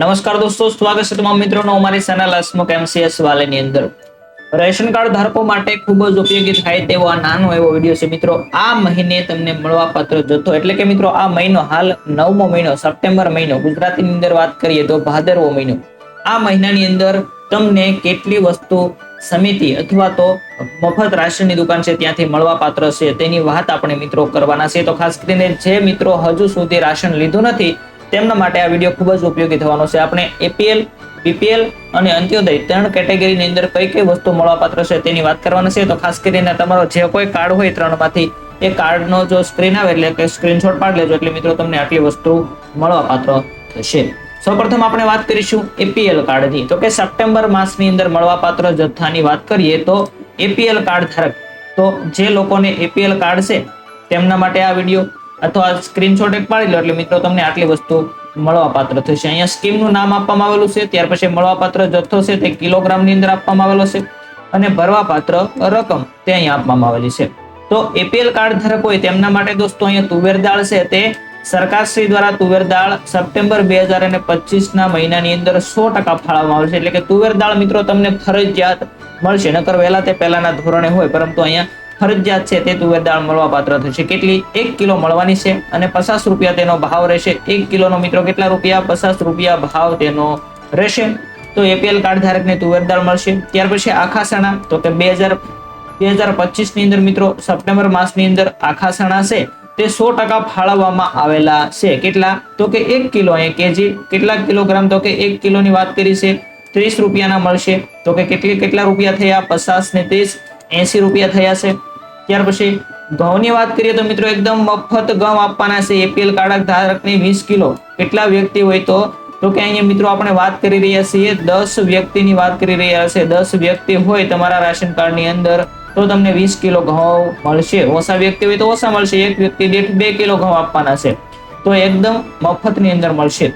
નમસ્કાર દોસ્તો, સ્વાગત છે તમામ મિત્રોનો અમારી ચેનલ હસમુખ એમસીએસ વાલેની અંદર. રેશન કાર્ડ ધારકો માટે ખૂબ જ ઉપયોગી થાય તેવો આ નાનો એવો વીડિયો છે. મિત્રો, આ મહિને તમને મળવાપાત્ર જથ્થો, એટલે કે મિત્રો, આ મહિનો હાલ નવમો મહિનો, સપ્ટેમ્બર મહિનો, ગુજરાતીની અંદર વાત કરીએ તો ભાદરવો મહિનો. આ મહિનાની અંદર તમને કેટલી વસ્તુ સમિતિ અથવા તો મફત રાશનની દુકાન છે ત્યાંથી મળવાપાત્ર છે, તેની વાત આપણે મિત્રો કરવાના છે. તો ખાસ કરીને જે મિત્રો હજુ સુધી રાશન લીધું નથી તેમના માટે આ વીડિયો ખૂબ જ ઉપયોગી થવાનો છે. આપણે એપીએલ બીપીએલ અને અંત્યોદય ત્રણ કેટેગરીની અંદર કઈ કઈ વસ્તુ મળવાપાત્ર છે તેની વાત કરવાની છે. તો ખાસ કરીને તમારો જે કોઈ કાર્ડ હોય ત્રણમાંથી એ કાર્ડનો જો સ્ક્રીન આવે એટલે કે સ્ક્રીનશોટ પાડી લેજો એટલે મિત્રો તમને આટલી વસ્તુ મળવાપાત્ર થશે. સૌપ્રથમ આપણે વાત કરીશું એપીએલ કાર્ડની તો કે સપ્ટેમ્બર માસની અંદર મળવાપાત્ર જથ્થાની વાત કરીએ તો એપીએલ કાર્ડ ધારક. તો જે લોકોને એપીએલ કાર્ડ છે તેમના માટે આ વીડિયો અથવા સ્ક્રીનશોટ એક પાડી લો એટલે મિત્રો તમને આટલી વસ્તુ મળવાપાત્ર થશે. અહીંયા સ્કીમનું નામ આપવામાં આવેલું છે, ત્યાર પછી મળવાપાત્ર જથ્થો છે, તે કિલોગ્રામની અંદર આપવામાં આવેલો છે અને ભરવાપાત્ર રકમ તે અહીંયા આપવામાં આવેલી છે. તો એપીએલ કાર્ડ ધારક હોય તેમના માટે દોસ્તો, અહીંયા તુવેર દાળ છે તે સરકારશ્રી દ્વારા તુવેર દાળ સપ્ટેમ્બર બે હજાર અને પચીસના મહિનાની અંદર સો ટકા ફાળવવામાં આવે છે. એટલે કે તુવેર દાળ મિત્રો તમને ફરજિયાત મળશે, નકર વહેલા તે પહેલાના ધોરણે હોય, પરંતુ અહીંયા ફરજિયાત છે તે તુવેર દાળ મળવાપાત્ર થશે. કેટલી? એક કિલો મળવાની છે અને પચાસ રૂપિયા તેનો ભાવ રહેશે. એક કિલોનો મિત્રો કેટલા રૂપિયા? પચાસ રૂપિયા ભાવ તેનો રહેશે. તો એપીએલ કાર્ડ ધારકને તુવેર દાળ મળશે. ત્યાર પછી આખા સણા તો કે બે હજાર બે હજાર પચીસની અંદર મિત્રો, સપ્ટેમ્બર માસની અંદર આખા સણા છે. તે સો ટકા ફાળવવામાં આવેલા છે. કેટલા? તો કે એક કિલો એ કેજી. કેટલા કિલોગ્રામ? તો કે એક કિલોની વાત કરી છે. ત્રીસ રૂપિયાના મળશે. તો કે કેટલી, કેટલા રૂપિયા થયા? પચાસ ને ત્રીસ. એસી રૂપિયા થયા છે. ત્યાર પછી ઘઉંની વાત કરીએ તો મિત્રો એકદમ મફત ઘઉં આપવાના છે. એપીએલ કાર્ડ ધારકની વીસ કિલો. કેટલા વ્યક્તિ હોય તો? તો કે અહીંયા મિત્રો આપણે વાત કરી રહ્યા છીએ, દસ વ્યક્તિની વાત કરી રહ્યા છે. દસ વ્યક્તિ હોય તમારા રાશન કાર્ડની અંદર, તો તમને વીસ કિલો ઘઉં મળશે. ઓછા વ્યક્તિ હોય તો ઓછા મળશે. એક વ્યક્તિ દીઠ બે કિલો ઘઉં આપવાના છે. તો એકદમ મફતની અંદર મળશે.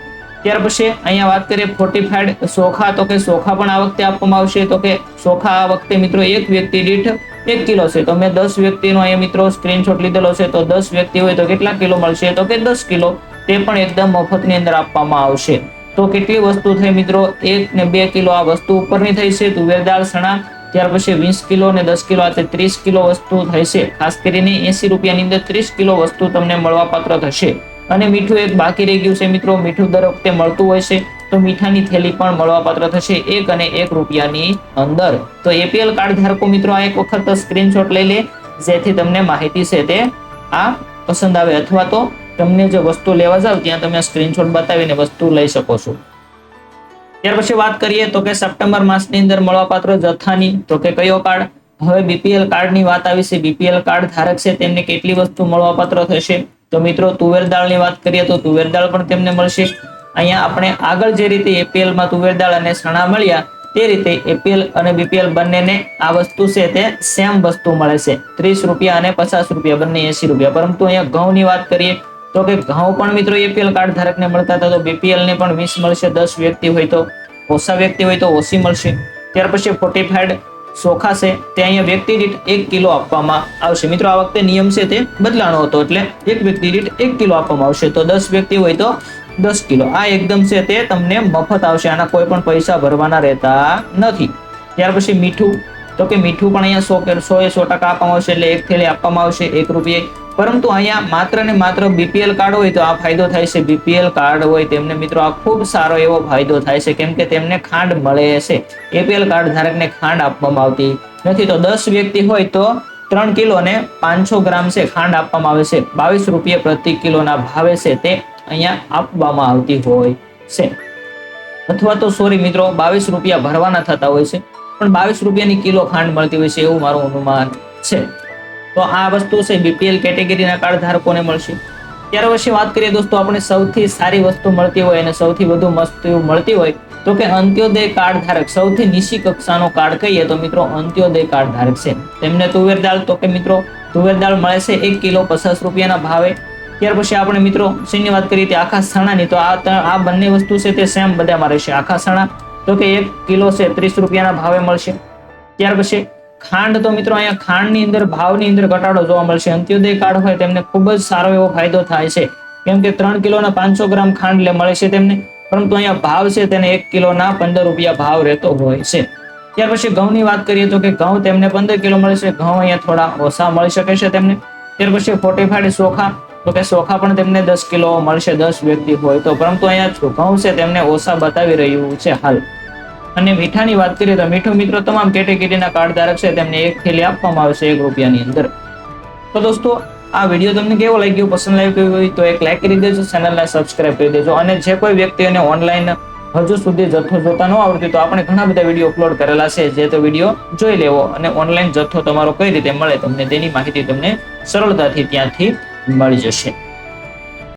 ત્યાર પછી અહીંયા વાત કરીએ ફોર્ટીફાઈડ સોખા. તો કે સોખા પણ આ વખતે આપવામાં આવશે. તો કે સોખા આ વખતે મિત્રો એક વ્યક્તિ દીઠ એક કિલો છે. તો મેં દસ વ્યક્તિનો અહીંયા મિત્રો સ્ક્રીનશોટ લીધેલો છે. તો દસ વ્યક્તિ હોય તો કેટલા કિલો મળશે? તો કે દસ કિલો. તે પણ એકદમ મફતની અંદર આપવામાં આવશે. તો કેટલી વસ્તુ થઈ મિત્રો? એક ને બે કિલો આ વસ્તુ ઉપરની થઈ છે. તુવેર દાળ સણા ત્યાર પછી વીસ કિલો અને દસ કિલો. આજે ત્રીસ કિલો વસ્તુ થશે ખાસ કરીને એસી રૂપિયાની અંદર ત્રીસ કિલો વસ્તુ તમને મળવાપાત્ર થશે. અને મીઠું એક બાકી રહી ગયું છે મિત્રો. મીઠું દર વખતે મળતું હોય છે. તો મીઠાની થેલી પણ મળવાપાત્ર થશે, એક અને એક રૂપિયાની અંદર. તો એપીએલ કાર્ડ ધારકો મિત્રો, આ એક વખત સ્ક્રીનશોટ લઈ લે, જેથી તમને માહિતી છે તે આ પસંદ આવે. અથવા તો તમને જે વસ્તુ લેવા જાવ, ત્યાં તમે સ્ક્રીનશોટ બતાવીને વસ્તુ લઈ શકો છો. ત્યાર પછી વાત કરીએ તો કે સપ્ટેમ્બર માસની અંદર મળવાપાત્ર જથ્થાની. તો કે કયો કાર્ડ હવે બીપીએલ કાર્ડની વાત આવી છે. બીપીએલ કાર્ડ ધારક છે, તેમને કેટલી વસ્તુ મળવાપાત્ર થશે? તો મિત્રો, તુવેર દાળની વાત કરીએ તો તુવેર દાળ પણ તેમને મળશે. અહીંયા આપણે આગળ જે રીતે એપીએલમાં તુવેર દાળ અને સણા મળ્યા, તે રીતે એપીએલ અને બીપીએલ બંનેને આ વસ્તુ છે તે સેમ વસ્તુ મળે છે. ત્રીસ રૂપિયા અને પચાસ રૂપિયા, બંને એસી રૂપિયા. પરંતુ અહીંયા ઘઉંની વાત કરીએ, તો કે ઘઉં પણ મિત્રો એપીએલ કાર્ડ ધારકને મળતા હતા, તો બીપીએલ ને પણ વીસ મળશે, દસ વ્યક્તિ હોય તો ઓછા વ્યક્તિ હોય તો ઓછી મળશે. ત્યાર પછી ફોર્ટિફાઈડ ચોખા છે, તે અહીંયા વ્યક્તિ દીઠ એક કિલો આપવામાં આવશે. મિત્રો, આ વખતે નિયમ છે તે બદલાણો હતો, એટલે એક વ્યક્તિ દીઠ એક કિલો આપવામાં આવશે. તો દસ વ્યક્તિ હોય તો દસ કિલો. આ એકદમ છે તે તમને મફત આવશે. આના કોઈ પણ પૈસા ભરવાના રહેતા નથી. ત્યાર પછી મીઠું. તો કે મીઠું પણ અહીંયા સો સો એ સો ટકા આપવામાં આવશે એટલે એક થેલી આપવામાં આવશે એક રૂપિયે. પરંતુ અહીંયા માત્ર ને માત્ર બીપીએલ કાર્ડ હોય તો આ ફાયદો થાય છે. બીપીએલ કાર્ડ હોય તેમને મિત્રો આ ખૂબ સારો એવો ફાયદો થાય છે. કેમ કે તેમને ખાંડ મળે છે. એપીએલ કાર્ડ ધારકને ખાંડ આપવામાં આવતી નથી. તો દસ વ્યક્તિ હોય તો ત્રણ કિલો ને પાંચસો ગ્રામ છે ખાંડ આપવામાં આવે છે. બાવીસ રૂપિયા પ્રતિ કિલોના ભાવે છે તે. અહીંયા આપવામાં આવતી હોય છે. અથવા તો સોરી મિત્રો, બાવીસ રૂપિયા ભરવાના થતા હોય છે, પણ બાવીસ રૂપિયાની કિલો ખાંડ મળતી હોય છે એવું મારું અનુમાન છે. તો આ વસ્તુ છે બીપીએલ કેટેગરીના કાર્ડ ધારકોને મળશે. ત્યાર પછી વાત કરીએ દોસ્તો, આપણે સૌથી સારી વસ્તુ મળતી હોય અને સૌથી વધુ મસ્ત મળતી હોય, તો કે અંત્યોદય કાર્ડ ધારક સૌથી નીચી કક્ષાનો કાર્ડ કહીએ તો મિત્રો અંત્યોદય કાર્ડ ધારક છે. તેમને તુવેર દાળ, તો કે મિત્રો, તુવેર દાળ મળે છે એક કિલો પચાસ રૂપિયાના ભાવે. ત્યાર પછી આપણે મિત્રો શેની વાત કરીએ આખા સણાની. તો આ આ બંને વસ્તુ છે તે સેમ બધામાં રહેશે. આખા સણા, તો કે એક કિલો છે ત્રીસ રૂપિયાના ભાવે મળશે. ત્યાર પછી ખાંડ તો મિત્રો અહીંયા ખાંડની અંદર, ભાવની અંદર ઘટાડો જોવા મળશે. અંત્યોદય કાર્ડ હોય તેમને ખૂબ જ સારો એવો ફાયદો થાય છે. કેમ કે ત્રણ કિલોના પાંચસો ગ્રામ ખાંડ મળે છે તેમને. પરંતુ અહીંયા ભાવ છે તેને એક કિલોના પંદર રૂપિયા ભાવ રહેતો હોય છે. ત્યાર પછી ઘઉંની વાત કરીએ તો કે ઘઉં તેમને પંદર કિલો મળે છે. ઘઉં અહીંયા થોડા ઓછા મળી શકે છે તેમને. ત્યાર પછી ફોર્ટીફાઈડ ચોખા તો કે ચોખા પણ તેમને દસ કિલો મળશે, દસ વ્યક્તિ હોય તો. પરંતુ અહીંયા ઘઉં છે તેમને ઓછા બતાવી રહ્યું છે હાલ. અને મીઠાની વાત કરીએ તો મીઠું મિત્રો તમામ કેટેગરીના કાર્ડ ધારક છે, તેમને એક થેલી આપવામાં આવશે એક રૂપિયાની અંદર. તો દોસ્તો, આ વીડિયો તમને કેવો લાગ્યો? પસંદ લાગ્યો હોય તો એક લાઈક કરી દેજો, ચેનલને સબસ્ક્રાઇબ કરી દેજો. અને જે કોઈ વ્યક્તિઓને ઓનલાઈન હજુ સુધી જથ્થો જોતા ન આવડતી તો આપણે ઘણા બધા વીડિયો અપલોડ કરેલા છે. જે તો વીડિયો જોઈ લેવો અને ઓનલાઈન જથ્થો તમારો કઈ રીતે મળે તમને તેની માહિતી તમને સરળતાથી ત્યાંથી મળી જશે